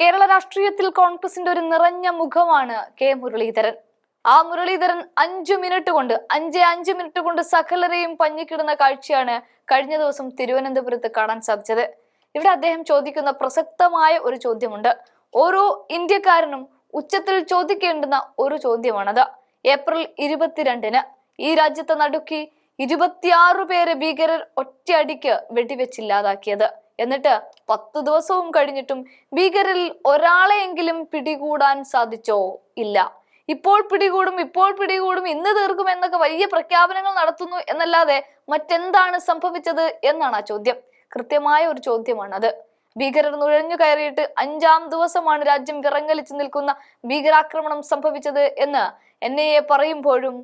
കേരള രാഷ്ട്രീയത്തിൽ കോൺഗ്രസിന്റെ ഒരു നിറഞ്ഞ മുഖമാണ് കെ മുരളീധരൻ. ആ മുരളീധരൻ അഞ്ചു മിനിറ്റ് കൊണ്ട് അഞ്ചേ അഞ്ച് മിനിറ്റ് കൊണ്ട് സകലരെയും പഞ്ഞിക്കിടുന്ന കാഴ്ചയാണ് കഴിഞ്ഞ ദിവസം തിരുവനന്തപുരത്ത് കാണാൻ സാധിച്ചത്. ഇവിടെ അദ്ദേഹം ചോദിക്കുന്ന പ്രസക്തമായ ഒരു ചോദ്യമുണ്ട്. ഓരോ ഇന്ത്യക്കാരനും ഉച്ചത്തിൽ ചോദിക്കേണ്ടുന്ന ഒരു ചോദ്യമാണത്. ഏപ്രിൽ ഇരുപത്തിരണ്ടിന് ഈ രാജ്യത്തെ നടുക്കി ഇരുപത്തിയാറ് പേരെ ഭീകരർ ഒറ്റയടിക്ക് വെടിവെച്ചില്ലാതാക്കിയത് എന്നിട്ട് പത്ത് ദിവസവും കഴിഞ്ഞിട്ടും ഭീകരിൽ ഒരാളെയെങ്കിലും പിടികൂടാൻ സാധിച്ചോ? ഇല്ല. ഇപ്പോൾ പിടികൂടും ഇപ്പോൾ പിടികൂടും ഇന്ന് തീർക്കും എന്നൊക്കെ വലിയ പ്രഖ്യാപനങ്ങൾ നടത്തുന്നു എന്നല്ലാതെ മറ്റെന്താണ് സംഭവിച്ചത് എന്നാണ് ആ ചോദ്യം. കൃത്യമായ ഒരു ചോദ്യമാണ് അത്. ഭീകരർ നുഴഞ്ഞു കയറിയിട്ട് അഞ്ചാം ദിവസമാണ് രാജ്യം വിറങ്ങലിച്ചു നിൽക്കുന്ന ഭീകരാക്രമണം സംഭവിച്ചത് എന്ന് എൻ ഐ എ പറയുമ്പോഴും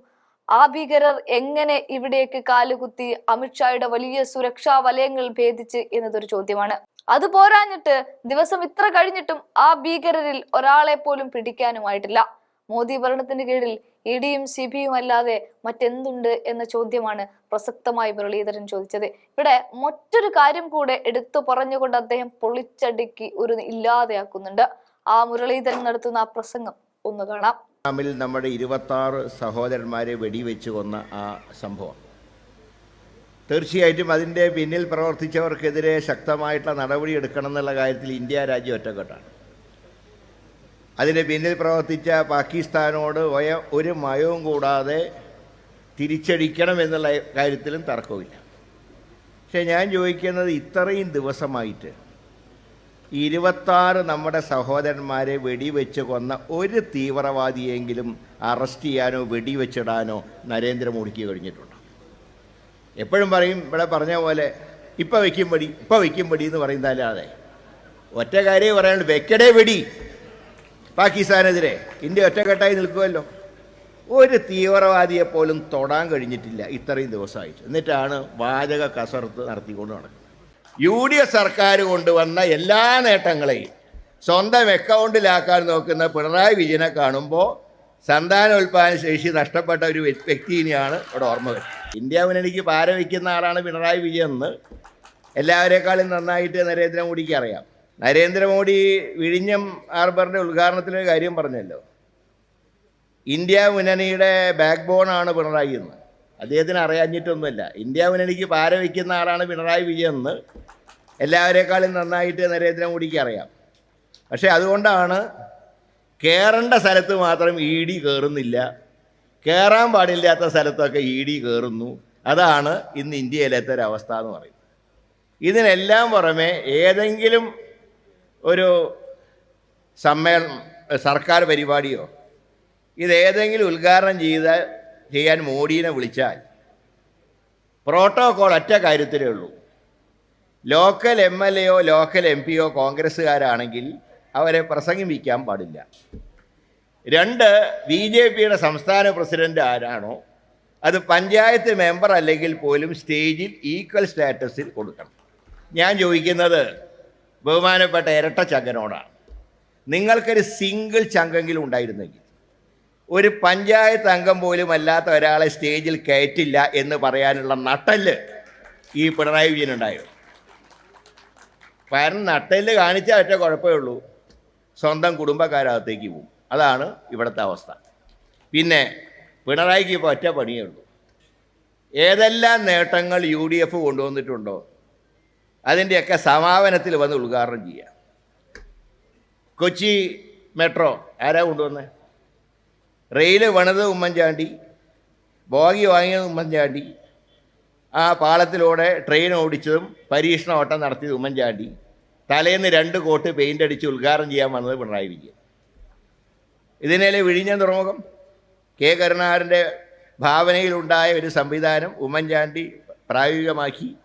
ആ ഭീകരർ എങ്ങനെ ഇവിടേക്ക് കാലുകുത്തി അമിത്ഷായുടെ വലിയ സുരക്ഷാ വലയങ്ങൾ ഭേദിച്ച് എന്നതൊരു ചോദ്യമാണ്. അത് പോരാഞ്ഞിട്ട് ദിവസം ഇത്ര കഴിഞ്ഞിട്ടും ആ ഭീകരരിൽ ഒരാളെ പോലും പിടിക്കാനുമായിട്ടില്ല. മോദി ഭരണത്തിന് കീഴിൽ ഇ ഡിയും സി അല്ലാതെ മറ്റെന്തുണ്ട് എന്ന ചോദ്യമാണ് പ്രസക്തമായി മുരളീധരൻ ചോദിച്ചത്. ഇവിടെ മറ്റൊരു കാര്യം കൂടെ എടുത്തു പറഞ്ഞുകൊണ്ട് അദ്ദേഹം പൊളിച്ചടുക്കി ഒരു ഇല്ലാതെയാക്കുന്നുണ്ട്. ആ മുരളീധരൻ നടത്തുന്ന ആ പ്രസംഗം ഒന്ന് കാണാം. ിൽ നമ്മുടെ ഇരുപത്താറ് സഹോദരന്മാരെ വെടിവെച്ച് കൊന്ന ആ സംഭവം. തീർച്ചയായിട്ടും അതിന്റെ പിന്നിൽ പ്രവർത്തിച്ചവർക്കെതിരെ ശക്തമായിട്ടുള്ള നടപടി എടുക്കണം എന്നുള്ള കാര്യത്തിൽ ഇന്ത്യ രാജ്യം ഒറ്റക്കെട്ടാണ്. അതിന് പിന്നിൽ പ്രവർത്തിച്ച പാകിസ്ഥാനോട് വയ ഒരു മയവും കൂടാതെ തിരിച്ചടിക്കണം എന്നുള്ള കാര്യത്തിലും തർക്കമില്ല. പക്ഷേ ഞാൻ ചോദിക്കുന്നത് ഇത്രയും ദിവസമായിട്ട് ഇരുപത്താറ് നമ്മുടെ സഹോദരന്മാരെ വെടിവെച്ച് കൊന്ന ഒരു തീവ്രവാദിയെങ്കിലും അറസ്റ്റ് ചെയ്യാനോ വെടിവെച്ചിടാനോ നരേന്ദ്രമോദിക്ക് കഴിഞ്ഞിട്ടുണ്ടോ. എപ്പോഴും പറയും ഇവിടെ പറഞ്ഞ പോലെ ഇപ്പം വയ്ക്കും വെടി ഇപ്പം വയ്ക്കും വെടി എന്ന് പറയുന്നതല്ലാതെ ഒറ്റ കാര്യം പറയാനുള്ളൂ വെക്കടേ വെടി. പാകിസ്ഥാനെതിരെ ഇന്ത്യ ഒറ്റക്കെട്ടായി നിൽക്കുമല്ലോ ഒരു തീവ്രവാദിയെ പോലും തൊടാൻ കഴിഞ്ഞിട്ടില്ല ഇത്രയും ദിവസമായിട്ട്. എന്നിട്ടാണ് വാചക കസർത്ത് നടത്തിക്കൊണ്ട് നടക്കുന്നത്. യു ഡി എഫ് സർക്കാർ കൊണ്ടുവന്ന എല്ലാ നേട്ടങ്ങളെയും സ്വന്തം അക്കൗണ്ടിലാക്കാൻ നോക്കുന്ന പിണറായി വിജയനെ കാണുമ്പോൾ സന്താനോൽപാദന ശേഷി നഷ്ടപ്പെട്ട ഒരു വ്യ- വ്യക്തിനെയാണ് ഇവിടെ ഓർമ്മ വരുന്നത് ഇന്ത്യ മുന്നണിക്ക് പാര വയ്ക്കുന്ന ആളാണ് പിണറായി വിജയൻ എന്ന് എല്ലാവരെക്കാളും നന്നായിട്ട് നരേന്ദ്രമോദിക്ക് അറിയാം. നരേന്ദ്രമോദി വിഴിഞ്ഞം ഹാർബറിന്റെ ഉദ്ഘാടനത്തിലൊരു കാര്യം പറഞ്ഞല്ലോ. ഇന്ത്യ മുന്നണിയുടെ ബാക്ക് ബോണാണ് പിണറായി എന്ന്. അദ്ദേഹത്തിന് അറിയാഞ്ഞിട്ടൊന്നുമില്ല. ഇന്ത്യ മുന്നണിക്ക് പാര വയ്ക്കുന്ന ആളാണ് പിണറായി വിജയൻ എന്ന് എല്ലാവരെക്കാളും നന്നായിട്ട് നരേന്ദ്രമോദിക്ക് അറിയാം. പക്ഷേ അതുകൊണ്ടാണ് കയറേണ്ട സ്ഥലത്ത് മാത്രം ഇ ഡി കയറുന്നില്ല കയറാൻ പാടില്ലാത്ത സ്ഥലത്തൊക്കെ ഇ ഡി കയറുന്നു അതാണ് ഇന്ന് ഇന്ത്യയിലത്തെ ഒരു അവസ്ഥ എന്ന് പറയുന്നത്. ഇതിനെല്ലാം പുറമെ ഏതെങ്കിലും ഒരു സമ്മേളനം സർക്കാർ പരിപാടിയോ ഇതേതെങ്കിലും ഉദ്ഘാടനം ചെയ്ത ചെയ്യാൻ മോഡീനെ വിളിച്ചാൽ പ്രോട്ടോകോൾ ഒറ്റ കാര്യത്തിലേ ഉള്ളൂ. ലോക്കൽ എം എൽ എയോ ലോക്കൽ എം പിയോ കോൺഗ്രസ്സുകാരാണെങ്കിൽ അവരെ പ്രസംഗിപ്പിക്കാൻ പാടില്ല. രണ്ട് ബി ജെ പിയുടെ സംസ്ഥാന പ്രസിഡന്റ് ആരാണോ അത് പഞ്ചായത്ത് മെമ്പർ അല്ലെങ്കിൽ പോലും സ്റ്റേജിൽ ഈക്വൽ സ്റ്റാറ്റസിൽ കൊടുക്കണം. ഞാൻ ചോദിക്കുന്നത് ബഹുമാനപ്പെട്ട ഇരട്ട ചങ്കനോടാണ് നിങ്ങൾക്കൊരു സിംഗിൾ ചങ്കെങ്കിലും ഉണ്ടായിരുന്നെങ്കിൽ ഒരു പഞ്ചായത്ത് അംഗം പോലും അല്ലാത്ത ഒരാളെ സ്റ്റേജിൽ കയറ്റില്ല എന്ന് പറയാനുള്ള നട്ടൽ ഈ പിണറായി വിജയനുണ്ടായിരുന്നു കാരണം നട്ടൽ കാണിച്ചാൽ ഒറ്റ കുഴപ്പമേ ഉള്ളൂ. സ്വന്തം കുടുംബക്കാരകത്തേക്ക് പോകും. അതാണ് ഇവിടുത്തെ അവസ്ഥ. പിന്നെ പിണറായിക്ക് ഇപ്പോൾ ഒറ്റ പണിയേ ഉള്ളൂ. ഏതെല്ലാം നേട്ടങ്ങൾ യു ഡി എഫ് കൊണ്ടുവന്നിട്ടുണ്ടോ അതിന്റെയൊക്കെ സമാപനത്തിൽ വന്ന് ഉദ്ഘാടനം ചെയ്യുക കൊച്ചി മെട്രോ ആരാ കൊണ്ടുവന്നത് റെയിൽ പണിത് ഉമ്മൻചാണ്ടി ബോഗി വാങ്ങിയത് ഉമ്മൻചാണ്ടി ആ പാളത്തിലൂടെ ട്രെയിൻ ഓടിച്ചതും പരീക്ഷണ ഓട്ടം നടത്തിയത് ഉമ്മൻചാണ്ടി. തലേന്ന് രണ്ട് കോട്ട് പെയിന്റ് അടിച്ച് ഉദ്ഘാടനം ചെയ്യാൻ വന്നത് പിണറായി വിജയൻ. ഇതിനേലെ വിഴിഞ്ഞ തുറമുഖം കെ കരുണാകരന്റെ ഭാവനയിലുണ്ടായ ഒരു സംവിധാനം ഉമ്മൻചാണ്ടി പ്രായോഗികമാക്കി.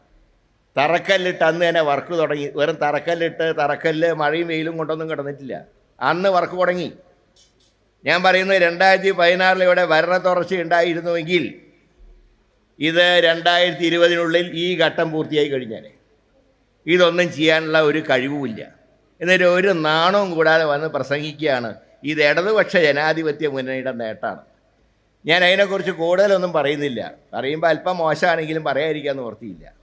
തറക്കല്ലിട്ട് അന്ന് തന്നെ വർക്ക് തുടങ്ങി. വെറും തറക്കല്ലിട്ട് തറക്കല്ല് മഴയും വെയിലും കൊണ്ടൊന്നും കിടന്നിട്ടില്ല. അന്ന് വർക്ക് തുടങ്ങി. ഞാൻ പറയുന്നത് രണ്ടായിരത്തി പതിനാറിൽ ഇവിടെ ഭരണ തുടർച്ച ഉണ്ടായിരുന്നുവെങ്കിൽ ഇത് രണ്ടായിരത്തി ഇരുപതിനുള്ളിൽ ഈ ഘട്ടം പൂർത്തിയായി കഴിഞ്ഞാൽ ഇതൊന്നും ചെയ്യാനുള്ള ഒരു കഴിവുമില്ല. എന്നിട്ട് ഒരു നാണവും കൂടാതെ വന്ന് പ്രസംഗിക്കുകയാണ്. ഇത് ഇടതുപക്ഷ ജനാധിപത്യ മുന്നണിയുടെ നേട്ടമാണ്. ഞാൻ അതിനെക്കുറിച്ച് കൂടുതലൊന്നും പറയുന്നില്ല. പറയുമ്പോൾ അല്പം മോശമാണെങ്കിലും പറയാതിരിക്കാൻ നിവർത്തിയില്ല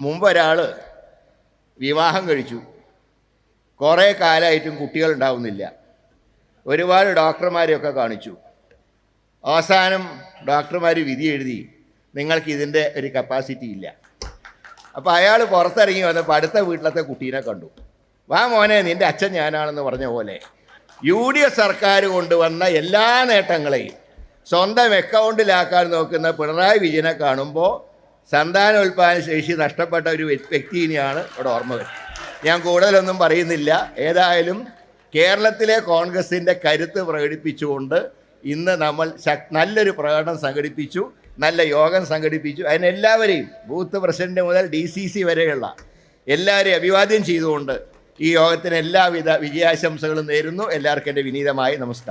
മുമ്പ് ഒരാൾ വിവാഹം കഴിച്ചു. കുറേ കാലമായിട്ടും കുട്ടികൾ ഉണ്ടാവുന്നില്ല. ഒരുപാട് ഡോക്ടർമാരെയൊക്കെ കാണിച്ചു. അവസാനം ഡോക്ടർമാർ വിധി എഴുതി നിങ്ങൾക്ക് ഇതിന്റെ ഒരു കപ്പാസിറ്റി ഇല്ല. അപ്പോൾ അയാൾ പുറത്തിറങ്ങി വന്നപ്പോൾ അടുത്ത വീട്ടിലത്തെ കുട്ടീനെ കണ്ടു. വാ മോനെ നിന്റെ അച്ഛൻ ഞാനാണെന്ന് പറഞ്ഞ പോലെ യു ഡി എഫ് സർക്കാർ കൊണ്ടുവന്ന എല്ലാ നേട്ടങ്ങളെയും സ്വന്തം അക്കൗണ്ടിലാക്കാൻ നോക്കുന്ന പിണറായി വിജയനെ കാണുമ്പോൾ സന്താനോൽപാദന ശേഷി നഷ്ടപ്പെട്ട ഒരു വ്യ- വ്യക്തിനെയാണ് ഇവിടെ ഓർമ്മ വരുന്നത്. ഞാൻ കൂടുതലൊന്നും പറയുന്നില്ല. ഏതായാലും കേരളത്തിലെ കോൺഗ്രസിന്റെ കരുത്ത് പ്രകടിപ്പിച്ചുകൊണ്ട് ഇന്ന് നമ്മൾ നല്ലൊരു പ്രകടനം സംഘടിപ്പിച്ചു നല്ല യോഗം സംഘടിപ്പിച്ചു. അതിനെല്ലാവരെയും ബൂത്ത് പ്രസിഡന്റ് മുതൽ ഡി സി സി വരെയുള്ള എല്ലാവരെയും അഭിവാദ്യം ചെയ്തുകൊണ്ട് ഈ യോഗത്തിന് എല്ലാവിധ വിജയാശംസകളും നേരുന്നു. എല്ലാവർക്കും എന്റെ വിനീതമായി നമസ്കാരം.